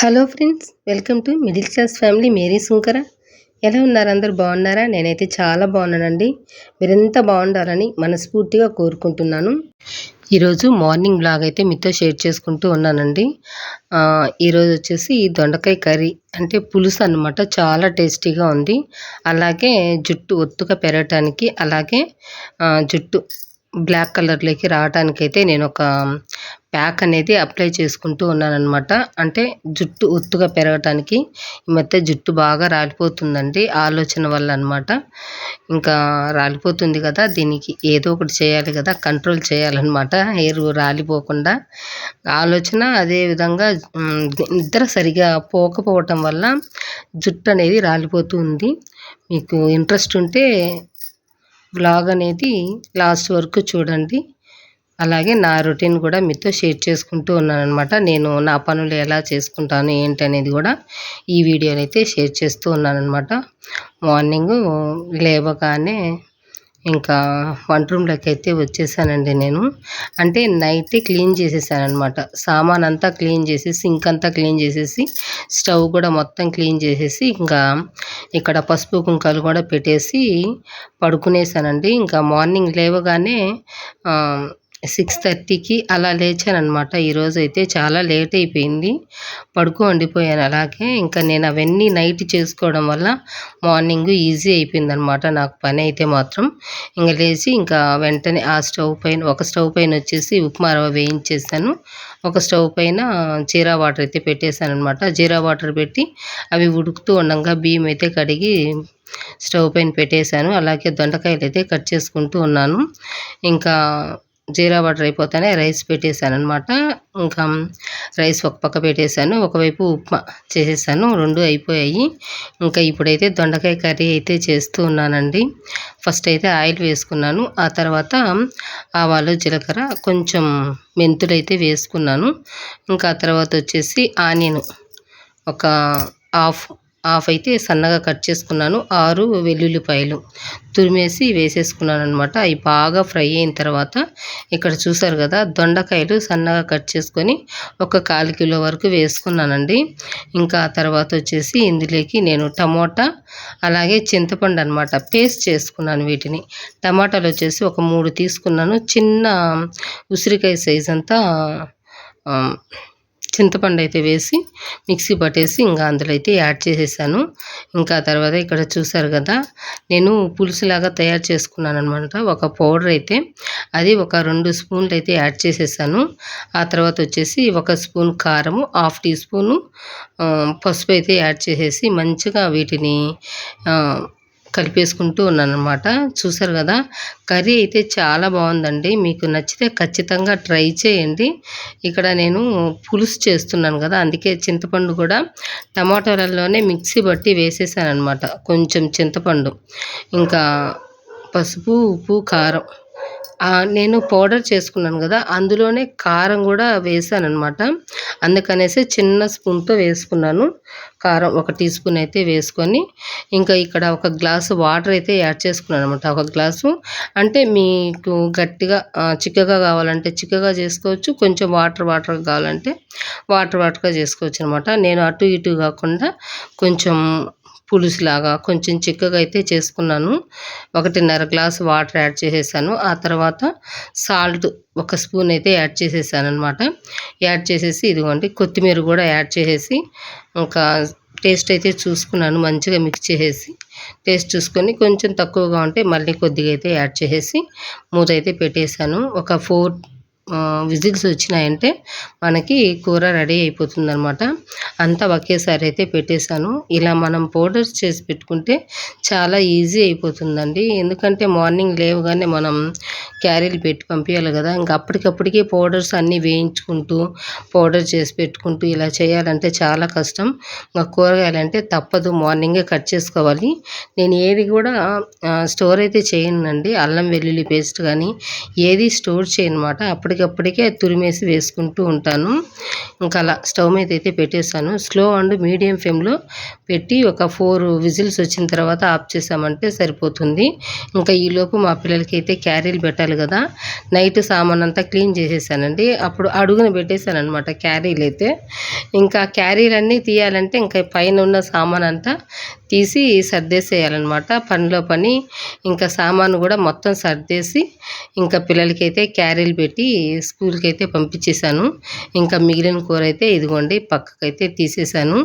Hello friends welcome to middle class family. Mary Sunkara. ఎలా ఉన్నారు అందరు? బాగున్నారా? నేనైతే చాలా బాగున్నానండి. మీరెంత బాగుండాలని మనస్ఫూర్తిగా కోరుకుంటున్నాను. ఈరోజు మార్నింగ్ బ్లాగ్ అయితే మీతో షేర్ చేసుకుంటూ ఉన్నానండి. ఈరోజు వచ్చేసి దొండకాయ కర్రీ అంటే పులుసు అనమాట చాలా టేస్టీగా ఉంది. అలాగే జుట్టు ఒత్తుగా పెరగటానికి అలాగే జుట్టు బ్లాక్ కలర్లోకి రావడానికి అయితే నేను ఒక ప్యాక్ అనేది అప్లై చేసుకుంటూ ఉన్నానన్నమాట. అంటే జుట్టు ఒత్తుగా పెరగటానికి ఈ మధ్య జుట్టు బాగా రాలిపోతుందండి. ఆలోచన వల్ల అనమాట ఇంకా రాలిపోతుంది కదా దీనికి ఏదో ఒకటి చేయాలి కదా కంట్రోల్ చేయాలన్నమాట. హెయిర్ రాలిపోకుండా. ఆలోచన అదే విధంగా నిద్ర సరిగా పోకపోవటం వల్ల జుట్టు అనేది రాలిపోతుంది. మీకు ఇంట్రెస్ట్ ఉంటే వ్లాగ్ అనేది లాస్ట్ వరకు చూడండి. అలాగే నా రొటీన్ కూడా మీతో షేర్ చేసుకుంటూ ఉన్నాను అనమాట నేను నా పనులు ఎలా చేసుకుంటాను ఏంటి అనేది కూడా ఈ వీడియోని అయితే షేర్ చేస్తూ ఉన్నాను అనమాట మార్నింగ్ లేవగానే ఇంకా వంట రూమ్లోకి అయితే వచ్చేసానండి నేను. అంటే నైట్ క్లీన్ చేసేసాను అనమాట సామాన్ అంతా క్లీన్ చేసి సింక్ అంతా క్లీన్ చేసేసి స్టవ్ కూడా మొత్తం క్లీన్ చేసేసి ఇంకా ఇక్కడ పసుపు కుంకాలు కూడా పెట్టేసి పడుకునేసానండి. ఇంకా మార్నింగ్ లేవగానే సిక్స్ థర్టీకి అలా లేచానమాట ఈరోజు అయితే చాలా లేట్ అయిపోయింది. పడుకో వండిపోయాను అలాగే. ఇంకా నేను అవన్నీ నైట్ చేసుకోవడం వల్ల మార్నింగ్ ఈజీ అయిపోయింది అనమాట నాకు పని అయితే మాత్రం. ఇంకా లేచి ఇంకా వెంటనే ఆ స్టవ్ పైన ఒక స్టవ్ పైన వచ్చేసి ఉప్మా రవ్వ వేయించేసాను. ఒక స్టవ్ పైన జీరా వాటర్ అయితే పెట్టేశాను అనమాట జీరా వాటర్ పెట్టి అవి ఉడుకుతూ ఉండగా బియ్యం అయితే కడిగి స్టవ్ పైన పెట్టేశాను. అలాగే దొండకాయలు అయితే కట్ చేసుకుంటూ ఉన్నాను. ఇంకా జీరా వాటర్ అయిపోతానే రైస్ పెట్టేశాను అనమాట ఇంకా రైస్ ఒక పక్క పెట్టేశాను ఒకవైపు ఉప్మా చేసేసాను రెండు అయిపోయాయి. ఇంకా ఇప్పుడైతే దొండకాయ కర్రీ అయితే చేస్తూ ఉన్నానండి. ఫస్ట్ అయితే ఆయిల్ వేసుకున్నాను ఆ తర్వాత ఆవాలు జీలకర్ర కొంచెం మెంతులు అయితే వేసుకున్నాను. ఇంకా ఆ తర్వాత వచ్చేసి ఆనియన్ ఒక హాఫ్ హాఫ్ అయితే సన్నగా కట్ చేసుకున్నాను. ఆరు వెల్లుల్లిపాయలు తురిమేసి వేసేసుకున్నాను అనమాట అవి బాగా ఫ్రై అయిన తర్వాత ఇక్కడ చూసారు కదా దొండకాయలు సన్నగా కట్ చేసుకొని ఒక కాలు కిలో వరకు వేసుకున్నానండి. ఇంకా తర్వాత వచ్చేసి ఇందులోకి నేను టమోటా అలాగే చింతపండు అనమాట పేస్ట్ చేసుకున్నాను వీటిని. టమాటాలు వచ్చేసి ఒక మూడు తీసుకున్నాను. చిన్న ఉసిరికాయ సైజ్ అంతా చింతపండు అయితే వేసి మిక్సీ పట్టేసి ఇంకా అందులో అయితే యాడ్ చేసేసాను. ఇంకా తర్వాత ఇక్కడ చూసారు కదా నేను పులుసులాగా తయారు చేసుకున్నాను అనమాట ఒక పౌడర్ అయితే అది ఒక రెండు స్పూన్లు అయితే యాడ్ చేసేసాను. ఆ తర్వాత వచ్చేసి ఒక స్పూన్ కారము హాఫ్ టీ స్పూను పసుపు అయితే యాడ్ చేసేసి మంచిగా వీటిని కలిపేసుకుంటూ ఉన్నాను అనమాట చూసారు కదా? కర్రీ అయితే చాలా బాగుందండి. మీకు నచ్చితే ఖచ్చితంగా ట్రై చేయండి. ఇక్కడ నేను పులుసు చేస్తున్నాను కదా? అందుకే చింతపండు కూడా టమాటాలలోనే మిక్సీ బట్టి వేసేసాను అనమాట కొంచెం చింతపండు ఇంకా పసుపు ఉప్పు కారం నేను పౌడర్ చేసుకున్నాను కదా అందులోనే కారం కూడా వేసాను అనమాట అందుకనేసి చిన్న స్పూన్తో వేసుకున్నాను. కారం ఒక టీ స్పూన్ అయితే వేసుకొని ఇంకా ఇక్కడ ఒక గ్లాసు వాటర్ అయితే యాడ్ చేసుకున్నాను అనమాట ఒక గ్లాసు. అంటే మీకు గట్టిగా చిక్కగా కావాలంటే చిక్కగా చేసుకోవచ్చు కొంచెం వాటర్ వాటర్ కావాలంటే వాటర్ వాటర్గా చేసుకోవచ్చు అనమాట నేను అటు ఇటు కాకుండా కొంచెం పులుసులాగా కొంచెం చిక్కగా అయితే చేసుకున్నాను. ఒకటిన్నర గ్లాస్ వాటర్ యాడ్ చేసేసాను. ఆ తర్వాత సాల్ట్ ఒక స్పూన్ అయితే యాడ్ చేసేసాను అనమాట యాడ్ చేసేసి ఇదిగోండి కొత్తిమీర కూడా యాడ్ చేసేసి ఇంకా టేస్ట్ అయితే చూసుకున్నాను మంచిగా మిక్స్ చేసేసి. టేస్ట్ చూసుకొని కొంచెం తక్కువగా ఉంటే మళ్ళీ కొద్దిగా అయితే యాడ్ చేసేసి మూత అయితే పెట్టేశాను ఒక ఫోర్ విజిల్స్ వచ్చినాయంటే మనకి కూర రెడీ అయిపోతుంది అనమాట అంతా ఒకేసారి అయితే పెట్టేశాను. ఇలా మనం పౌడర్స్ చేసి పెట్టుకుంటే చాలా ఈజీ అయిపోతుందండి. ఎందుకంటే మార్నింగ్ లేవగానే మనం క్యారీలు పెట్టి పంపించాలి కదా. ఇంకా అప్పటికప్పటికే పౌడర్స్ అన్నీ వేయించుకుంటూ పౌడర్ చేసి పెట్టుకుంటూ ఇలా చేయాలంటే చాలా కష్టం. ఇంకా కూరగాయలు అంటే తప్పదు. మార్నింగే కట్ చేసుకోవాలి. నేను ఏది కూడా స్టోర్ అయితే చేయనండి. అల్లం వెల్లుల్లి పేస్ట్ కానీ ఏది స్టోర్ చేయనమాట. అప్పటికప్పటికే తురిమేసి వేసుకుంటూ ఉంటాను. ఇంకా అలా స్టవ్ మీద అయితే పెట్టేశాను స్లో అండ్ మీడియం ఫ్లేమ్లో పెట్టి ఒక ఫోర్ విజిల్స్ వచ్చిన తర్వాత ఆఫ్ చేసామంటే సరిపోతుంది. ఇంకా ఈలోపు మా పిల్లలకి అయితే క్యారీలు పెట్టాలి. తీయాలి కదా. నైట్ సామాన్ అంతా క్లీన్ చేసేసానండి. అప్పుడు అడుగున పెట్టేశాను అనమాట క్యారీలు అయితే. ఇంకా క్యారీలన్నీ తీయాలంటే ఇంకా పైన ఉన్న సామాన్ అంతా తీసి సర్దేసేయాలన్నమాట. పనిలో పని ఇంకా సామాను కూడా మొత్తం సర్దేసి ఇంకా పిల్లలకైతే క్యారీలు పెట్టి స్కూల్కి అయితే పంపించేశాను. ఇంకా మిగిలిన కూర అయితే ఇదిగోండి పక్కకైతే తీసేసాను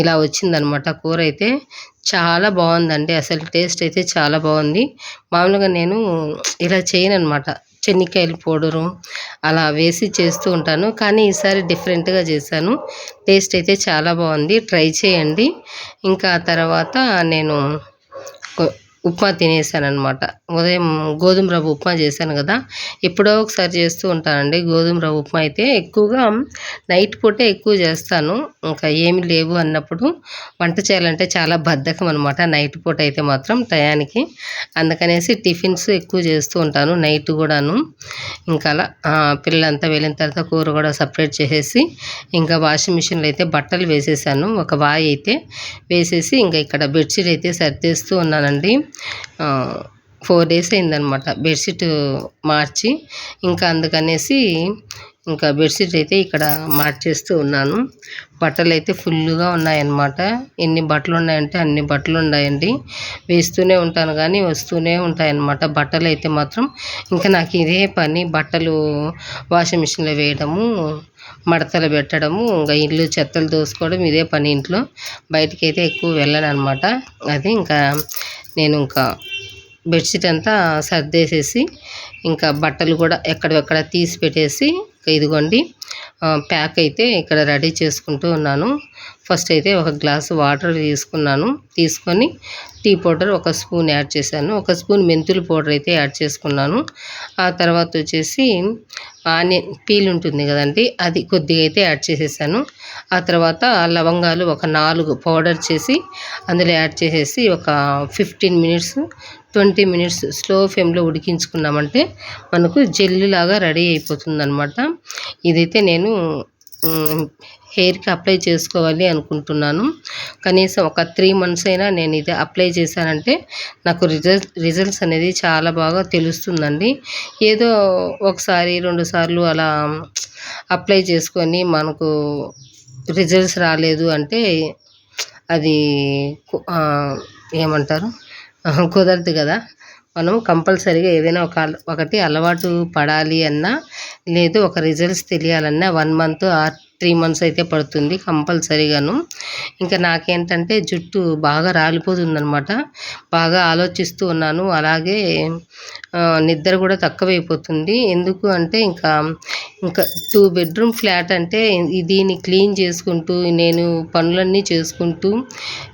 ఇలా వచ్చిందనమాట కూర అయితే చాలా బాగుందండి. అసలు టేస్ట్ అయితే చాలా బాగుంది. మామూలుగా నేను ఇలా చేయను అనమాట చెనిక్కాయల పౌడరు అలా వేసి చేస్తూ ఉంటాను. కానీ ఈసారి డిఫరెంట్గా చేశాను. టేస్ట్ అయితే చాలా బాగుంది. ట్రై చేయండి. ఇంకా తర్వాత నేను ఉప్మా తినేసాను అనమాట ఉదయం గోధుమ రవ్వ ఉప్మా చేశాను కదా. ఎప్పుడో ఒకసారి చేస్తూ ఉంటానండి గోధుమ రవ్వ ఉప్మా. అయితే ఎక్కువగా నైట్ పూటే ఎక్కువ చేస్తాను. ఇంకా ఏమి లేవు అన్నప్పుడు వంట చేయాలంటే చాలా బద్ధకం అనమాట నైట్ పూట అయితే మాత్రం టయానికి. అందుకనేసి టిఫిన్స్ ఎక్కువ చేస్తూ ఉంటాను నైట్ కూడాను. ఇంకా అలా పిల్లలంతా వెళ్ళిన తర్వాత కూర కూడా సపరేట్ చేసేసి ఇంకా వాషింగ్ మిషన్లో అయితే బట్టలు వేసేసాను. ఒక వాయి అయితే వేసేసి ఇంకా ఇక్కడ బెడ్షీట్ అయితే సర్దేస్తూ ఉన్నానండి. ఫోర్ డేస్ అయిందనమాట బెడ్షీట్ మార్చి ఇంకా అందుకనేసి ఇంకా బెడ్షీట్ అయితే ఇక్కడ మార్చేస్తూ ఉన్నాను. బట్టలు అయితే ఫుల్గా ఉన్నాయన్నమాట. ఎన్ని బట్టలు ఉన్నాయంటే అన్ని బట్టలు ఉన్నాయండి వేస్తూనే ఉంటాను కానీ వస్తూనే ఉంటాయన్నమాట. బట్టలు అయితే మాత్రం ఇంకా నాకు ఇదే పని. బట్టలు వాషింగ్ మిషన్లో వేయడము మడతలు పెట్టడము ఇంకా ఇల్లు చెత్తలు దోసుకోవడం ఇదే పని ఇంట్లో. బయటికి అయితే ఎక్కువ వెళ్ళను అనమాట అది ఇంకా నేను ఇంకా బెడ్షీట్ అంతా సర్దేసేసి ఇంకా బట్టలు కూడా ఎక్కడెక్కడ తీసి పెట్టేసి ఇదిగోండి. ప్యాక్ అయితే ఇక్కడ రెడీ చేసుకుంటూ ఉన్నాను. ఫస్ట్ అయితే ఒక గ్లాసు వాటర్ తీసుకున్నాను. తీసుకొని టీ పౌడర్ ఒక స్పూన్ యాడ్ చేశాను. ఒక స్పూన్ మెంతుల పౌడర్ అయితే యాడ్ చేసుకున్నాను. ఆ తర్వాత వచ్చేసి ఆనియన్ పీల్ ఉంటుంది కదండి అది కొద్దిగా అయితే యాడ్ చేసేసాను. ఆ తర్వాత లవంగాలు ఒక నాలుగు పౌడర్ చేసి అందులో యాడ్ చేసేసి ఒక fifteen minutes twenty minutes slow ఫ్లేమ్లో ఉడికించుకున్నామంటే మనకు జెల్లు లాగా రెడీ అయిపోతుంది అనమాట ఇదైతే అయితే నేను హెయిర్కి అప్లై చేసుకోవాలి అనుకుంటున్నాను. కనీసం ఒక త్రీ మంత్స్ అయినా నేను ఇది అప్లై చేశానంటే నాకు రిజల్ట్ రిజల్ట్స్ అనేది చాలా బాగా తెలుస్తుందండి. ఏదో ఒకసారి రెండు సార్లు అలా అప్లై చేసుకొని మనకు రిజల్ట్స్ రాలేదు అంటే అది ఏమంటారు? కుదరదు కదా. మనం కంపల్సరీగా ఏదైనా ఒక ఒకటి అలవాటు పడాలి అన్నా లేదు ఒక results తెలియాలన్నా one month or three months అయితే పడుతుంది కంపల్సరీగాను. ఇంకా నాకేంటంటే జుట్టు బాగా రాలిపోతుందనమాట బాగా ఆలోచిస్తూ ఉన్నాను. అలాగే నిద్ర కూడా తక్కువైపోతుంది. ఎందుకు అంటే ఇంకా ఇంకా టూ బెడ్రూమ్ ఫ్లాట్ అంటే దీన్ని క్లీన్ చేసుకుంటూ నేను పనులన్నీ చేసుకుంటూ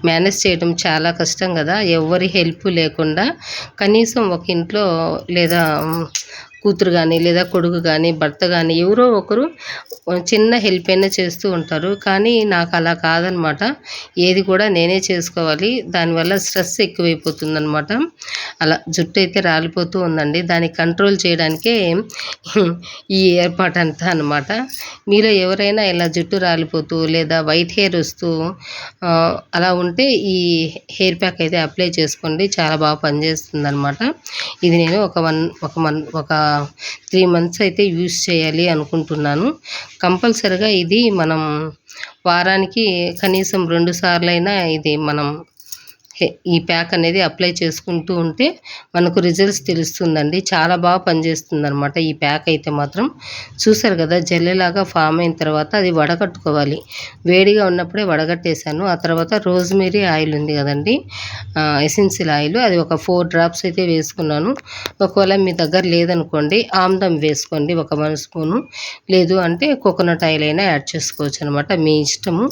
మేనేజ్ చేయడం చాలా కష్టం కదా. ఎవరి హెల్ప్ లేకుండా కనీసం ఒక ఇంట్లో లేదా కూతురు కానీ లేదా కొడుకు కానీ భర్త కానీ ఎవరో ఒకరు చిన్న హెల్ప్ అయినా చేస్తూ ఉంటారు. కానీ నాకు అలా కాదనమాట. ఏది కూడా నేనే చేసుకోవాలి. దానివల్ల స్ట్రెస్ ఎక్కువైపోతుంది అనమాట అలా జుట్టు అయితే రాలిపోతూ ఉందండి. దాన్ని కంట్రోల్ చేయడానికే ఈ ఏర్పాటు అంతా అనమాట. మీలో ఎవరైనా ఇలా జుట్టు రాలిపోతూ లేదా వైట్ హెయిర్ వస్తూ అలా ఉంటే ఈ హెయిర్ ప్యాక్ అయితే అప్లై చేసుకోండి. చాలా బాగా పనిచేస్తుంది అనమాట ఇది నేను ఒక వన్ ఒక వన్ ఒక త్రీ మంత్స్ అయితే యూస్ చేయాలి అనుకుంటున్నాను. కంపల్సరిగా ఇది మనం వారానికి కనీసం రెండు సార్లైనా ఇది మనం ఈ ప్యాక్ అనేది అప్లై చేసుకుంటూ ఉంటే మనకు రిజల్ట్స్ తెలుస్తుందండి. చాలా బాగా పనిచేస్తుంది అనమాట ఈ ప్యాక్ అయితే మాత్రం. చూసారు కదా జల్లెలాగా ఫామ్ అయిన తర్వాత అది వడగట్టుకోవాలి. వేడిగా ఉన్నప్పుడే వడగట్టేశాను. ఆ తర్వాత రోజ్మెరీ ఆయిల్ ఉంది కదండి ఎసెన్షియల్ ఆయిల్. అది ఒక ఫోర్ డ్రాప్స్ అయితే వేసుకున్నాను. ఒకవేళ మీ దగ్గర లేదనుకోండి ఆమ్దం వేసుకోండి ఒక వన్ స్పూను. లేదు అంటే కోకోనట్ ఆయిల్ అయినా యాడ్ చేసుకోవచ్చు అనమాట మీ ఇష్టము.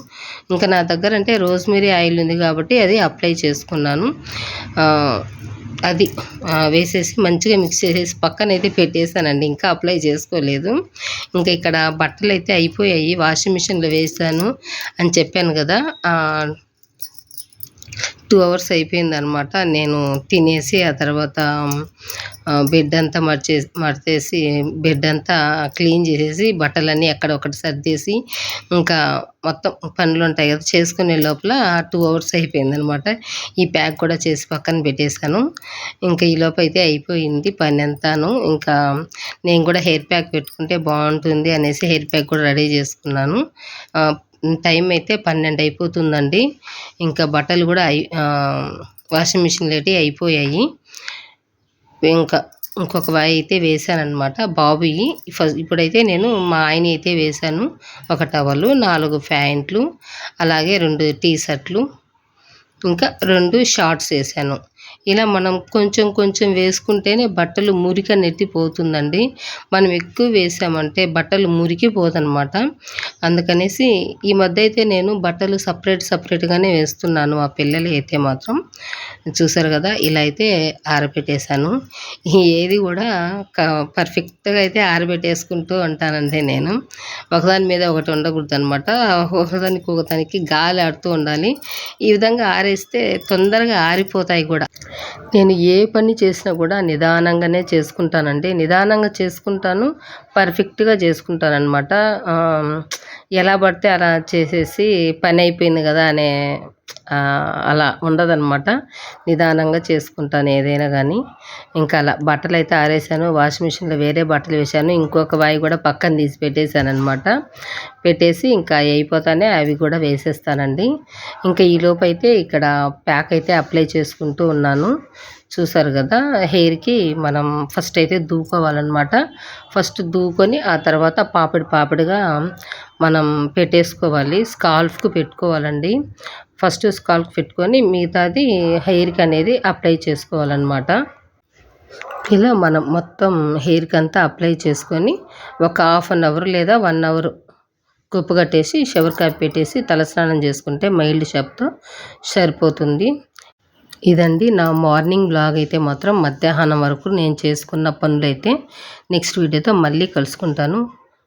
ఇంకా నా దగ్గర అంటే రోజ్మెరీ ఆయిల్ ఉంది కాబట్టి అది అప్లై చేసుకున్నాను. అది వేసేసి మంచిగా మిక్స్ చేసేసి పక్కన అయితే పెట్టేశానండి. ఇంకా అప్లై చేసుకోలేదు. ఇంకా ఇక్కడ బట్టలు అయితే అయిపోయాయి. వాషింగ్ మిషన్లో వేసాను అని చెప్పాను కదా. టూ అవర్స్ అయిపోయిందనమాట. నేను తినేసి ఆ తర్వాత బెడ్ అంతా మర్చే మర్చేసి బెడ్ అంతా క్లీన్ చేసేసి బట్టలన్నీ అక్కడ ఒకటి సర్దేసి ఇంకా మొత్తం పనులు ఉంటాయి కదా చేసుకునే లోపల టూ అవర్స్ అయిపోయిందనమాట. ఈ ప్యాక్ కూడా చేసి పక్కన పెట్టేశాను. ఇంకా ఈ లోపు అయితే అయిపోయింది పని అంతాను. ఇంకా నేను కూడా హెయిర్ ప్యాక్ పెట్టుకుంటే బాగుంటుంది అనేసి హెయిర్ ప్యాక్ కూడా రెడీ చేసుకున్నాను. టైం అయితే పన్నెండు అయిపోతుందండి. ఇంకా బట్టలు కూడా అయి వాషింగ్ మిషన్ లేటి అయిపోయాయి. ఇంకా ఇంకొక వాయి అయితే వేశానమాట బాబుయి ఫస్ట్ ఇప్పుడైతే నేను మా ఆయన అయితే వేశాను. ఒక టవలు నాలుగు ప్యాంట్లు అలాగే రెండు టీ షర్ట్లు ఇంకా రెండు షార్ట్స్ వేశాను. ఇలా మనం కొంచెం కొంచెం వేసుకుంటేనే బట్టలు మురికి నెట్టి పోతుందండి మనం ఎక్కువ వేసామంటే బట్టలు మురికిపోదనమాట. అందుకనేసి ఈ మధ్య అయితే నేను బట్టలు సపరేట్ సపరేట్గానే వేస్తున్నాను. మా పిల్లలు అయితే మాత్రం చూసారు కదా ఇలా అయితే ఆరబెట్టేశాను. ఏది కూడా పర్ఫెక్ట్గా అయితే ఆరబెట్టేసుకుంటూ ఉంటానండి నేను. ఒకదాని మీద ఒకటి ఉండకూడదు అనమాట ఒకదానికి ఒకదానికి గాలి ఆడుతూ ఉండాలి. ఈ విధంగా ఆరేస్తే తొందరగా ఆరిపోతాయి కూడా. నేను ఏ పని చేసినా కూడా నిదానంగానే చేసుకుంటానండి. నిదానంగా చేసుకుంటాను పర్ఫెక్ట్గా చేసుకుంటాను అనమాట ఎలా పడితే అలా చేసేసి పని అయిపోయింది కదా అనే అలా ఉండదన్నమాట. నిదానంగా చేసుకుంటాను ఏదైనా కానీ ఇంకా అలా బట్టలు అయితే ఆరేసాను వాషింగ్ మిషన్లో వేరే బట్టలు వేసాను ఇంకొక వాయి కూడా పక్కన తీసి పెట్టేశాను అనమాట పెట్టేసి ఇంకా అయిపోతానే అవి కూడా వేసేస్తానండి. ఇంకా ఈ అయితే ఇక్కడ ప్యాక్ అయితే అప్లై చేసుకుంటూ ఉన్నాను. చూసారు కదా హెయిర్కి మనం ఫస్ట్ అయితే దూకోవాలన్నమాట. ఫస్ట్ దూకొని ఆ తర్వాత పాపిడి పాపిడిగా మనం పెట్టేసుకోవాలి. స్కాల్ఫ్కు పెట్టుకోవాలండి. ఫస్ట్ స్కాల్ఫ్ పెట్టుకొని మిగతాది హెయిర్కి అనేది అప్లై చేసుకోవాలన్నమాట. ఇలా మనం మొత్తం హెయిర్కి అంతా అప్లై చేసుకొని ఒక హాఫ్ అన్ అవర్ లేదా వన్ అవర్ కుప్పు కట్టేసి షవర్ క్యాప్ పెట్టేసి తలస్నానం చేసుకుంటే మైల్డ్ షాప్తో సరిపోతుంది. ఇదండి నా మార్నింగ్ బ్లాగ్ అయితే మాత్రం. మధ్యాహ్నం వరకు నేను చేసుకున్న పనులు అయితే నెక్స్ట్ వీడియోతో మళ్ళీ కలుసుకుంటాను.